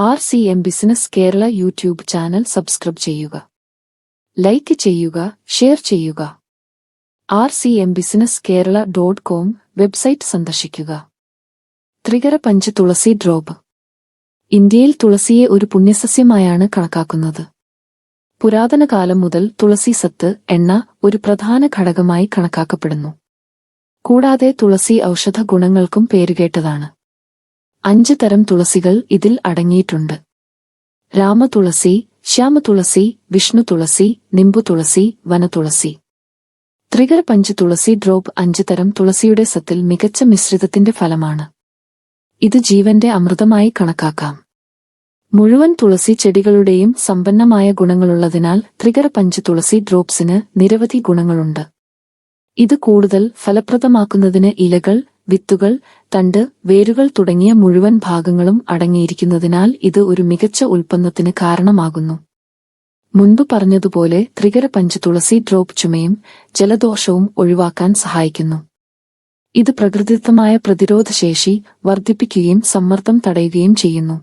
R C M business Kerala YouTube channel subscribe ചെയ്യുക. Like ചെയ്യുക share ചെയ്യുക. R C M business Kerala dot com website സന്ദർശിക്കുക. Trikara Panch Tulsi drop. ഇന്ത്യയിൽ തുളസിയെ ഒരു പുണ്യസസ്യമായാണ് കണക്കാക്കുന്നത്. പുരാതന കാലം മുതൽ തുളസി സത്ത് എണ്ണ ഒരു പ്രധാന ഘടകമായി കണക്കാക്കപ്പെടുന്നു. കൂടാതെ തുളസി ഔഷധ ഗുണങ്ങൾക്കും പേരുകേട്ടതാണ്. അഞ്ച് തരം തുളസികൾ ഇതിൽ അടങ്ങിയിട്ടുണ്ട്. രാമതുളസി ശ്യാമതുളസി വിഷ്ണു തുളസി നിംബു തുളസി വനതുളസി ത്രികര പഞ്ച് തുളസി ഡ്രോപ്പ് അഞ്ച് തരം തുളസിയുടെ സത്തിൽ മികച്ച മിശ്രിതത്തിന്റെ ഫലമാണ്. ഇത് ജീവന്റെ അമൃതമായി കണക്കാക്കാം. മുഴുവൻ തുളസി ചെടികളുടെയും സമ്പന്നമായ ഗുണങ്ങളുള്ളതിനാൽ ത്രികര പഞ്ച് തുളസി ഡ്രോപ്സിന് നിരവധി ഗുണങ്ങളുണ്ട്. ഇത് കൂടുതൽ ഫലപ്രദമാക്കുന്നതിന് ഇലകൾ വിത്തുകൾ തണ്ട് വേരുകൾ തുടങ്ങിയ മുഴുവൻ ഭാഗങ്ങളും അടങ്ങിയിരിക്കുന്നതിനാൽ ഇത് ഒരു മികച്ച ഉൽപ്പന്നത്തിന് കാരണമാകുന്നു. മുൻപ് പറഞ്ഞതുപോലെ ത്രികര പഞ്ച് തുളസി ഡ്രോപ്പ് ചുമയും ജലദോഷവും ഒഴിവാക്കാൻ സഹായിക്കുന്നു. ഇത് പ്രകൃതിദത്തമായ പ്രതിരോധശേഷി വർദ്ധിപ്പിക്കുകയും സമ്മർദ്ദം തടയുകയും ചെയ്യുന്നു.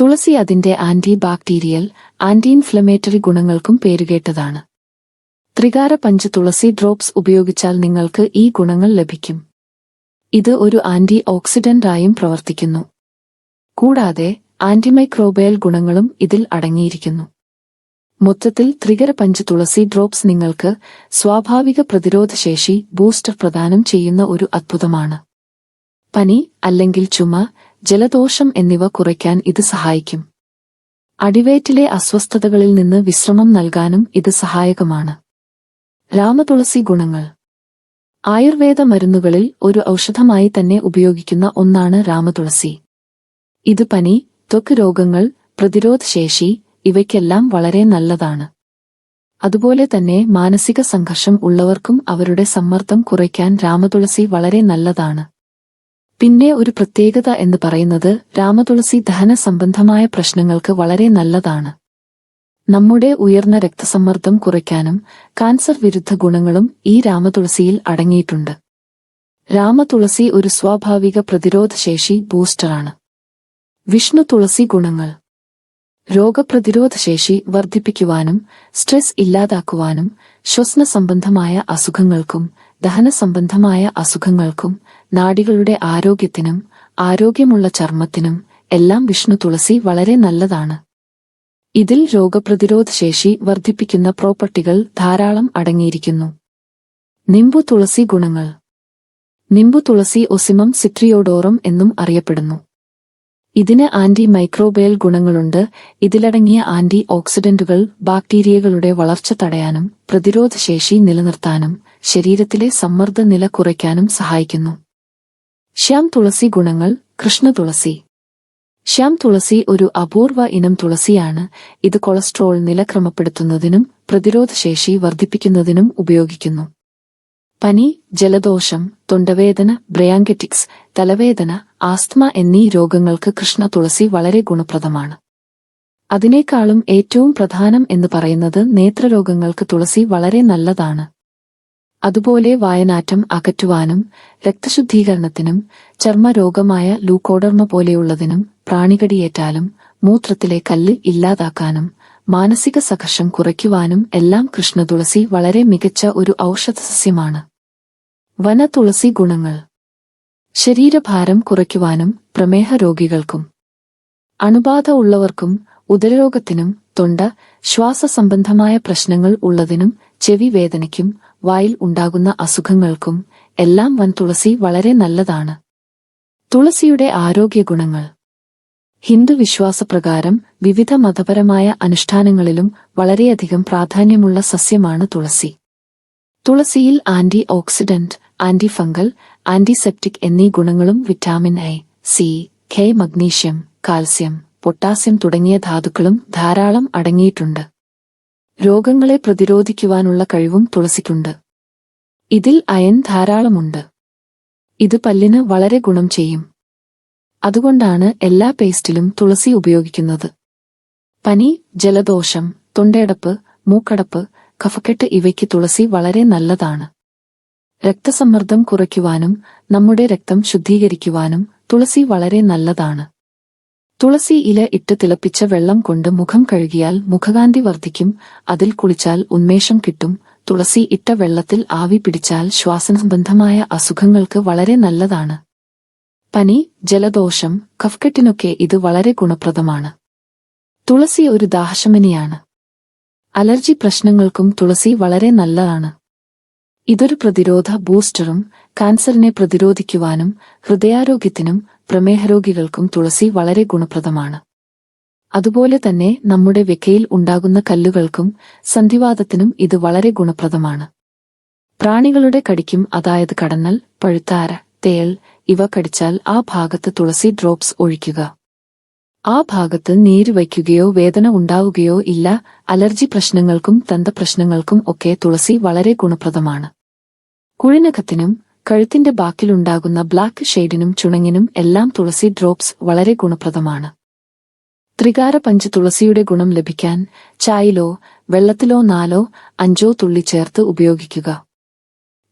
തുളസി അതിന്റെ ആന്റി ബാക്ടീരിയൽ ആന്റി ഇൻഫ്ലമേറ്ററി ഗുണങ്ങൾക്കും പേരുകേട്ടതാണ്. ത്രികാര പഞ്ച് തുളസി ഡ്രോപ്സ് ഉപയോഗിച്ചാൽ നിങ്ങൾക്ക് ഈ ഗുണങ്ങൾ ലഭിക്കും. ഇത് ഒരു ആന്റി ഓക്സിഡന്റായും പ്രവർത്തിക്കുന്നു. കൂടാതെ ആന്റിമൈക്രോബയൽ ഗുണങ്ങളും ഇതിൽ അടങ്ങിയിരിക്കുന്നു. മൊത്തത്തിൽ ത്രികര പഞ്ച് തുളസി ഡ്രോപ്സ് നിങ്ങൾക്ക് സ്വാഭാവിക പ്രതിരോധശേഷി ബൂസ്റ്റർ പ്രദാനം ചെയ്യുന്ന ഒരു അത്ഭുതമാണ്. പനി അല്ലെങ്കിൽ ചുമ ജലദോഷം എന്നിവ കുറയ്ക്കാൻ ഇത് സഹായിക്കും. അടിവേറ്റിലെ അസ്വസ്ഥതകളിൽ നിന്ന് വിശ്രമം നൽകാനും ഇത് സഹായകമാണ്. രാമതുളസി ഗുണങ്ങൾ. ആയുർവേദ മരുന്നുകളിൽ ഒരു ഔഷധമായി തന്നെ ഉപയോഗിക്കുന്ന ഒന്നാണ് രാമതുളസി. ഇത് പനി ത്വക്ക് രോഗങ്ങൾ പ്രതിരോധശേഷി ഇവയ്ക്കെല്ലാം വളരെ നല്ലതാണ്. അതുപോലെ തന്നെ മാനസിക സംഘർഷം ഉള്ളവർക്കും അവരുടെ സമ്മർദ്ദം കുറയ്ക്കാൻ രാമതുളസി വളരെ നല്ലതാണ്. പിന്നെ ഒരു പ്രത്യേകത എന്ന് പറയുന്നത് രാമതുളസി ദഹന സംബന്ധമായ പ്രശ്നങ്ങൾക്ക് വളരെ നല്ലതാണ്. നമ്മുടെ ഉയർന്ന രക്തസമ്മർദ്ദം കുറയ്ക്കാനും കാൻസർ വിരുദ്ധ ഗുണങ്ങളും ഈ രാമതുളസിയിൽ അടങ്ങിയിട്ടുണ്ട്. രാമതുളസി ഒരു സ്വാഭാവിക പ്രതിരോധശേഷി ബൂസ്റ്ററാണ്. വിഷ്ണു തുളസി ഗുണങ്ങൾ. രോഗപ്രതിരോധശേഷി വർദ്ധിപ്പിക്കുവാനും സ്ട്രെസ് ഇല്ലാതാക്കുവാനും ശ്വസന സംബന്ധമായ അസുഖങ്ങൾക്കും ദഹന സംബന്ധമായ അസുഖങ്ങൾക്കും നാടികളുടെ ആരോഗ്യത്തിനും ആരോഗ്യമുള്ള ചർമ്മത്തിനും എല്ലാം വിഷ്ണു തുളസി വളരെ നല്ലതാണ്. ഇതിൽ രോഗപ്രതിരോധ ശേഷി വർദ്ധിപ്പിക്കുന്ന പ്രോപ്പർട്ടികൾ ധാരാളം അടങ്ങിയിരിക്കുന്നു. നിംബു തുളസി ഗുണങ്ങൾ. നിംബു തുളസി ഒസിമം സിട്രിയോഡോറം എന്നും അറിയപ്പെടുന്നു. ഇതിന് ആന്റി മൈക്രോബയൽ ഗുണങ്ങളുണ്ട്. ഇതിലടങ്ങിയ ആന്റി ഓക്സിഡന്റുകൾ ബാക്ടീരിയകളുടെ വളർച്ച തടയാനും പ്രതിരോധശേഷി നിലനിർത്താനും ശരീരത്തിലെ സമ്മർദ്ദ നില കുറയ്ക്കാനും സഹായിക്കുന്നു. ശ്യാം തുളസി ഗുണങ്ങൾ. കൃഷ്ണ തുളസി. ശ്യാം തുളസി ഒരു അപൂർവ ഇനം തുളസിയാണ്. ഇത് കൊളസ്ട്രോൾ നില ക്രമപ്പെടുത്തുന്നതിനും പ്രതിരോധശേഷി വർദ്ധിപ്പിക്കുന്നതിനും ഉപയോഗിക്കുന്നു. പനി ജലദോഷം തൊണ്ടവേദന ബ്രയാങ്കറ്റിക്സ് തലവേദന ആസ്ത്മ എന്നീ രോഗങ്ങൾക്ക് കൃഷ്ണ തുളസി വളരെ ഗുണപ്രദമാണ്. അതിനേക്കാളും ഏറ്റവും പ്രധാനം എന്ന് പറയുന്നത് നേത്രരോഗങ്ങൾക്ക് തുളസി വളരെ നല്ലതാണ്. അതുപോലെ വായനാറ്റം അകറ്റുവാനും രക്തശുദ്ധീകരണത്തിനും ചർമ്മരോഗമായ ലൂക്കോഡർമ പോലെയുള്ളതിനും പ്രാണികടിയേറ്റാലും മൂത്രത്തിലെ കല്ല് ഇല്ലാതാക്കാനും മാനസിക സഘർഷം കുറയ്ക്കുവാനും എല്ലാം കൃഷ്ണതുളസി വളരെ മികച്ച ഒരു ഔഷധസസ്യമാണ്. വന തുളസി ഗുണങ്ങൾ. ശരീരഭാരം കുറയ്ക്കുവാനും പ്രമേഹ രോഗികൾക്കും അണുബാധ ഉള്ളവർക്കും ഉദരരോഗത്തിനും തൊണ്ട ശ്വാസ സംബന്ധമായ പ്രശ്നങ്ങൾ ഉള്ളതിനും ചെവി വേദനയ്ക്കും വായിൽ ഉണ്ടാകുന്ന അസുഖങ്ങൾക്കും എല്ലാം വൻതുളസി വളരെ നല്ലതാണ്. തുളസിയുടെ ആരോഗ്യ ഗുണങ്ങൾ. ഹിന്ദു വിശ്വാസപ്രകാരം വിവിധ മതപരമായ അനുഷ്ഠാനങ്ങളിലും വളരെയധികം പ്രാധാന്യമുള്ള സസ്യമാണ് തുളസി. തുളസിയിൽ anti oxidant anti fungal antiseptic എന്നീ ഗുണങ്ങളും vitamin A C K magnesium calcium potassium തുടങ്ങിയ ധാതുക്കളും ധാരാളം അടങ്ങിയിട്ടുണ്ട്. രോഗങ്ങളെ പ്രതിരോധിക്കുവാനുള്ള കഴിവും തുളസിക്കുണ്ട്. ഇതിൽ അയൻ ധാരാളമുണ്ട്. ഇത് പല്ലിന് വളരെ ഗുണം ചെയ്യും. അതുകൊണ്ടാണ് എല്ലാ പേസ്റ്റിലും തുളസി ഉപയോഗിക്കുന്നത്. പനി ജലദോഷം തൊണ്ടയടപ്പ് മൂക്കടപ്പ് കഫക്കെട്ട് ഇവയ്ക്ക് തുളസി വളരെ നല്ലതാണ്. രക്തസമ്മർദ്ദം കുറയ്ക്കുവാനും നമ്മുടെ രക്തം ശുദ്ധീകരിക്കുവാനും തുളസി വളരെ നല്ലതാണ്. തുളസി ഇല ഇട്ട് തിളപ്പിച്ച വെള്ളം കൊണ്ട് മുഖം കഴുകിയാൽ മുഖകാന്തി വർദ്ധിക്കും അതിൽ കുളിച്ചാൽ ഉന്മേഷം കിട്ടും തുളസി ഇട്ട വെള്ളത്തിൽ ആവി പിടിച്ചാൽ ശ്വാസസംബന്ധമായ അസുഖങ്ങൾക്ക് വളരെ നല്ലതാണ്. പനി ജലദോഷം കഫ്കെട്ടിനൊക്കെ ഇത് വളരെ ഗുണപ്രദമാണ്. തുളസി ഒരു ദാഹശമനിയാണ്. അലർജി പ്രശ്നങ്ങൾക്കും തുളസി വളരെ നല്ലതാണ്. ഇതൊരു പ്രതിരോധ ബൂസ്റ്ററും കാൻസറിനെ പ്രതിരോധിക്കുവാനും ഹൃദയാരോഗ്യത്തിനും പ്രമേഹരോഗികൾക്കും തുളസി വളരെ ഗുണപ്രദമാണ്. അതുപോലെ തന്നെ നമ്മുടെ വെക്കയിൽ ഉണ്ടാകുന്ന കല്ലുകൾക്കും സന്ധിവാദത്തിനും ഇത് വളരെ ഗുണപ്രദമാണ്. പ്രാണികളുടെ കടിക്കും അതായത് കടന്നൽ പഴുത്താര തേൾ ഇവ കടിച്ചാൽ ആ ഭാഗത്ത് തുളസി ഡ്രോപ്സ് ഒഴിക്കുക. ആ ഭാഗത്ത് നീര് വയ്ക്കുകയോ വേദന ഉണ്ടാവുകയോ ഇല്ല അലർജി പ്രശ്നങ്ങൾക്കും തന്തപ്രശ്നങ്ങൾക്കും ഒക്കെ തുളസി വളരെ ഗുണപ്രദമാണ്. കുഴിനഖത്തിനും കഴുത്തിന്റെ ബാക്കിലുണ്ടാകുന്ന ബ്ലാക്ക് ഷെയ്ഡിനും ചുണങ്ങിനും എല്ലാം തുളസി ഡ്രോപ്സ് വളരെ ഗുണപ്രദമാണ്. ത്രികാര പഞ്ച് തുളസിയുടെ ഗുണം ലഭിക്കാൻ ചായയിലോ വെള്ളത്തിലോ നാലോ അഞ്ചോ തുള്ളി ചേർത്ത് ഉപയോഗിക്കുക.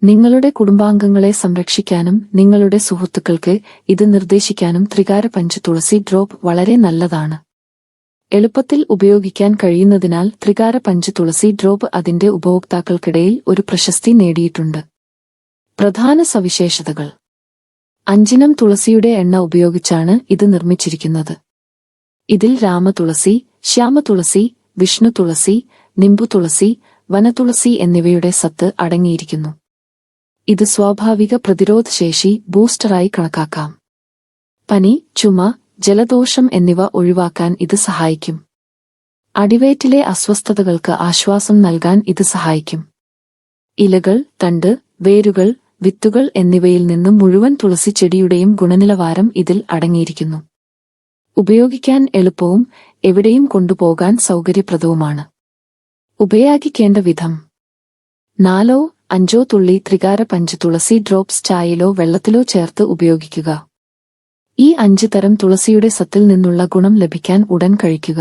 നിങ്ങളുടെ കുടുംബാംഗങ്ങളെ സംരക്ഷിക്കാനും നിങ്ങളുടെ സുഹൃത്തുക്കൾക്ക് ഇത് നിർദ്ദേശിക്കാനും ത്രികാര പഞ്ച് തുളസി ഡ്രോപ്പ് വളരെ നല്ലതാണ്. എളുപ്പത്തിൽ ഉപയോഗിക്കാൻ കഴിയുന്നതിനാൽ ത്രികാര പഞ്ച് തുളസി ഡ്രോപ്പ് അതിന്റെ ഉപഭോക്താക്കൾക്കിടയിൽ ഒരു പ്രശസ്തി നേടിയിട്ടുണ്ട്. പ്രധാന സവിശേഷതകൾ. അഞ്ചിനം തുളസിയുടെ എണ്ണ ഉപയോഗിച്ചാണ് ഇത് നിർമ്മിച്ചിരിക്കുന്നത്. ഇതിൽ രാമതുളസി ശ്യാമതുളസി വിഷ്ണു തുളസി നിംബു തുളസി വനതുളസി എന്നിവയുടെ സത്ത് അടങ്ങിയിരിക്കുന്നു. ഇത് സ്വാഭാവിക പ്രതിരോധശേഷി ബൂസ്റ്ററായി കണക്കാക്കാം. പനി ചുമ ജലദോഷം എന്നിവ ഒഴിവാക്കാൻ ഇത് സഹായിക്കും. അടിവയറ്റിലെ അസ്വസ്ഥതകൾക്ക് ആശ്വാസം നൽകാൻ ഇത് സഹായിക്കും. ഇലകൾ തണ്ട് വേരുകൾ വിത്തുകൾ എന്നിവയിൽ നിന്നും മുഴുവൻ തുളസി ചെടിയുടെയും ഗുണനിലവാരം ഇതിൽ അടങ്ങിയിരിക്കുന്നു. ഉപയോഗിക്കാൻ എളുപ്പവും എവിടെയും കൊണ്ടുപോകാൻ സൗകര്യപ്രദവുമാണ്. ഉപയോഗിക്കേണ്ട വിധം. നാലോ അഞ്ചോ തുള്ളി ത്രികാര പഞ്ച് തുളസി ഡ്രോപ്സ് ചായയിലോ വെള്ളത്തിലോ ചേർത്ത് ഉപയോഗിക്കുക. ഈ അഞ്ച് തരം തുളസിയുടെ സത്തിൽ നിന്നുള്ള ഗുണം ലഭിക്കാൻ ഉടൻ കഴിക്കുക.